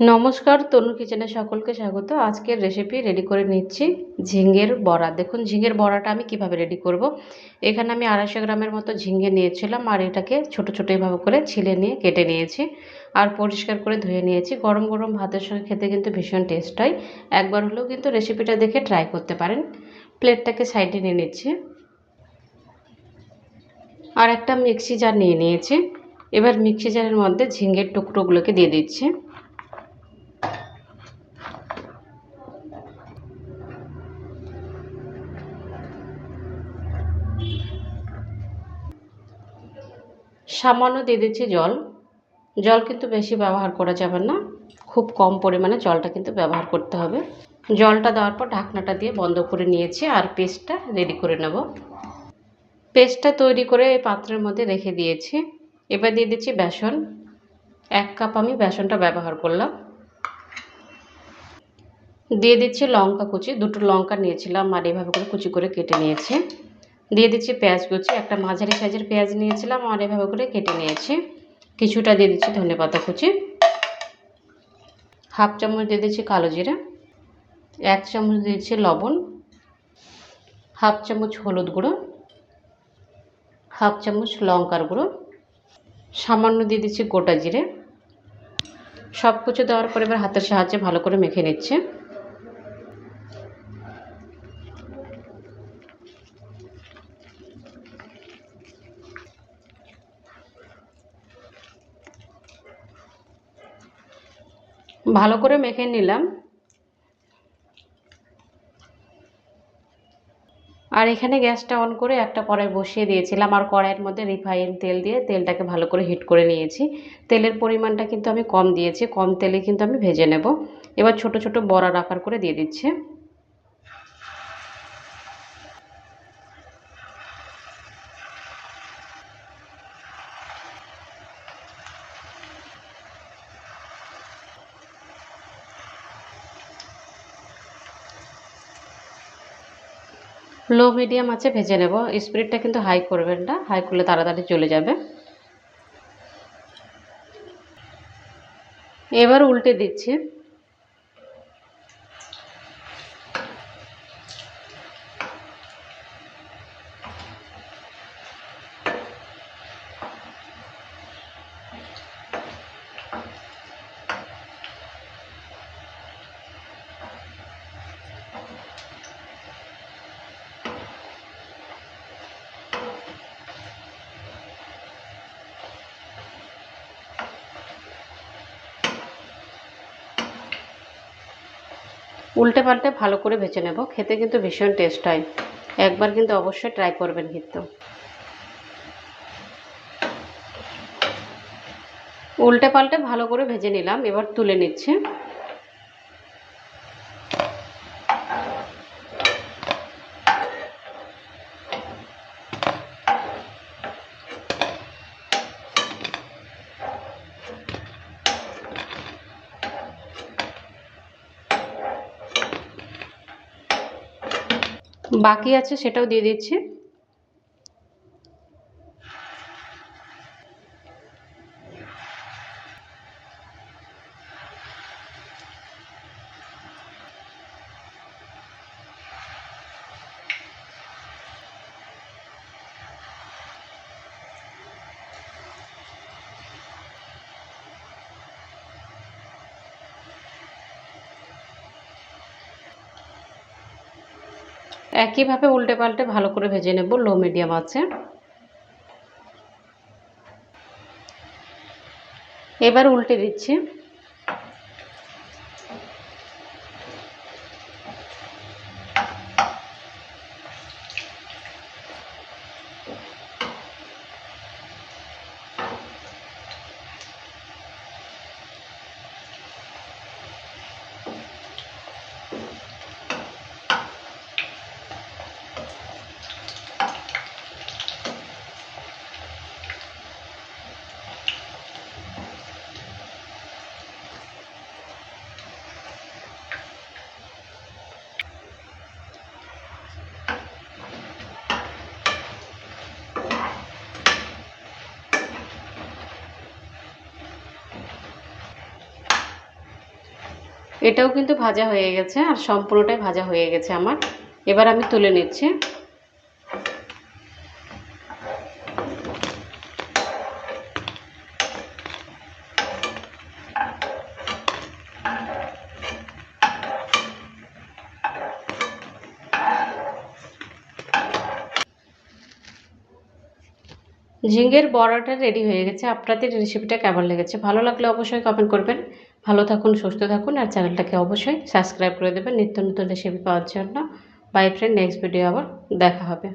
নমস্কার তনু কিচেনে সকলকে স্বাগত। আজকের রেসিপি রেডি করে নিচ্ছি ঝিঙের বড়া। দেখুন ঝিঙ্গের বড়াটা আমি কীভাবে রেডি করব। এখানে আমি আড়াইশো গ্রামের মতো ঝিঙ্গে নিয়েছিলাম আর এটাকে ছোট ছোটো এভাবে করে ছিলে নিয়ে কেটে নিয়েছি আর পরিষ্কার করে ধুয়ে নিয়েছি। গরম গরম ভাতের সঙ্গে খেতে কিন্তু ভীষণ টেস্ট হয়। একবার হলেও কিন্তু রেসিপিটা দেখে ট্রাই করতে পারেন। প্লেটটাকে সাইডে নিয়ে নিচ্ছি। আর একটা মিক্সি জার নিয়ে নিয়েছি। এবার মিক্সি জারের মধ্যে ঝিঙের টুকরোগুলোকে দিয়ে দিচ্ছি। সামান্য দিয়ে দিচ্ছি জল। জল কিন্তু বেশি ব্যবহার করা যাবে না। খুব কম পরিমাণে জলটা কিন্তু ব্যবহার করতে হবে। জলটা দেওয়ার পর ঢাকনাটা দিয়ে বন্ধ করে নিয়েছি আর পেস্টটা রেডি করে নেব। পেস্টটা তৈরি করে এই পাত্রের মধ্যে রেখে দিয়েছি। এবার দিয়ে দিচ্ছি বেসন। এক কাপ আমি বেসনটা ব্যবহার করলাম। দিয়ে দিচ্ছি লঙ্কা কুচি। দুটো লঙ্কা নিয়েছিলাম আর এভাবে করে কুচি করে কেটে নিয়েছি। দিয়ে দিচ্ছি পেঁয়াজ কুচি। একটা মাঝারি সাইজের পেঁয়াজ নিয়েছিলাম আর এভাবে করে কেটে নিয়েছি। কিছুটা দিয়ে দিচ্ছি ধনে পাতা কুচি। হাফ চামচ দিয়ে দিচ্ছি কালো জিরা। এক চামচ দিচ্ছি লবণ। হাফ চামচ হলুদ গুঁড়ো। হাফ চামচ লঙ্কার গুঁড়ো। সামান্য দিয়ে দিচ্ছি গোটা জিরে। সব কিছু দেওয়ার পর এবার হাতের সাহায্যে ভালো করে মেখে নিচ্ছে। ভালো করে মেখে নিলাম। আর এখানে গ্যাসটা অন করে একটা কড়াই বসিয়ে দিয়েছিলাম, আর কড়াইয়ের মধ্যে রিফাইন তেল দিয়ে তেলটাকে ভালো করে হিট করে নিয়েছি। তেলের পরিমাণটা কিন্তু আমি কম দিয়েছি, কম তেলে কিন্তু আমি ভেজে নেব। এবার ছোট ছোট বড়ার আকার করে দিয়ে দিচ্ছি। লো, মিডিয়াম আছে, ভেজে নেব। স্পিডটা কিন্তু হাই করবেন না, হাই করলে তাড়াতাড়ি চলে যাবে। এবার উল্টে দিচ্ছি। উল্টে পাল্টে ভালো করে ভেজে নেব। খেতে কিন্তু ভীষণ টেস্ট হয়। একবার কিন্তু অবশ্যই ট্রাই করবেন কিন্তু। উল্টে পাল্টে ভালো করে ভেজে নিলাম। এবার তুলে নিচ্ছে। বাকি আছে সেটাও দিয়ে দিচ্ছি। একইভাবে উল্টে পাল্টে ভালো করে ভেজে নেব লো মিডিয়াম আছে। এবার উল্টে দিচ্ছি। এটাও কিন্তু ভাজা হয়ে গেছে আর সম্পূর্ণটাই ভাজা হয়ে গেছে আমার। এবার আমি তুলে নিচ্ছি। ঝিঙ্গের বড়াটা রেডি হয়ে গেছে। আপনাদের রেসিপিটা কেমন লেগেছে? ভালো লাগলে অবশ্যই কমেন্ট করবেন। ভালো থাকুন, সুস্থ থাকুন আর চ্যানেলটাকে অবশ্যই সাবস্ক্রাইব করে দেবেন। নিত্য নতুন রেসিপি পাওয়ার জন্য। বাই ফ্রেন্ড নেক্সট ভিডিও আবার দেখা হবে।